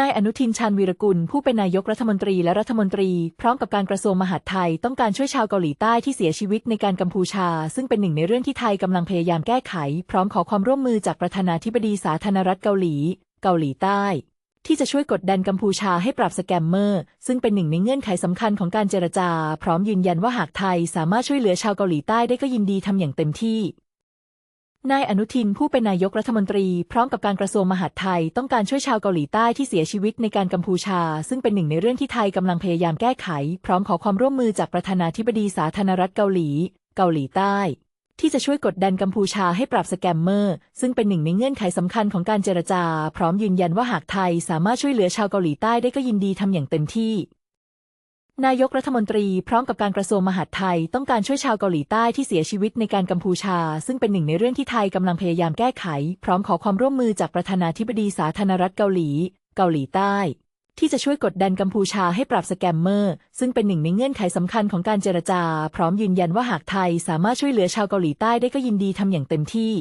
นายอนุทินชาญวีรกุล ผู้เป็นนายกรัฐมนตรีและรัฐมนตรี พร้อมกับการกระทรวงมหาดไทย ต้องการช่วยชาวเกาหลีใต้ที่เสียชีวิตในการกัมพูชา ซึ่งเป็นหนึ่งในเรื่องที่ไทยกำลังพยายามแก้ไข พร้อมขอความร่วมมือจากประธานาธิบดีสาธารณรัฐเกาหลี เกาหลีใต้ ที่จะช่วยกดดันกัมพูชาให้ปราบสแกมเมอร์ ซึ่งเป็นหนึ่งในเงื่อนไขสำคัญของการเจรจา พร้อมยืนยันว่าหากไทยสามารถช่วยเหลือชาวเกาหลีใต้ได้ก็ยินดีทำอย่างเต็มที่ นายอนุทินผู้เป็นนายกรัฐมนตรี พร้อมกับการกระทรวงมหาดไทย ต้องการช่วยชาวเกาหลีใต้ที่เสียชีวิตในการกัมพูชา ซึ่งเป็นหนึ่งในเรื่องที่ไทยกำลังพยายามแก้ไข พร้อมขอความร่วมมือจากประธานาธิบดีสาธารณรัฐเกาหลี เกาหลีใต้ ที่จะช่วยกดดันกัมพูชาให้ปราบสแกมเมอร์ ซึ่งเป็นหนึ่งในเงื่อนไขสำคัญของการเจรจา พร้อมยืนยันว่าหากไทยสามารถช่วยเหลือชาวเกาหลีใต้ได้ก็ยินดีทำอย่างเต็มที่ นายกรัฐมนตรีพร้อมกับการกระทรวงมหาดไทย ต้องการช่วยชาวเกาหลีใต้ที่เสียชีวิตในการกัมพูชา ซึ่งเป็นหนึ่งในเรื่องที่ไทยกำลังพยายามแก้ไข พร้อมขอความร่วมมือจากประธานาธิบดีสาธารณรัฐเกาหลี เกาหลีใต้ ที่จะช่วยกดดันกัมพูชาให้ปราบสแกมเมอร์ ซึ่งเป็นหนึ่งในเงื่อนไขสำคัญของการเจรจา พร้อมยืนยันว่าหากไทยสามารถช่วยเหลือชาวเกาหลีใต้ได้ก็ยินดีทำอย่างเต็มที่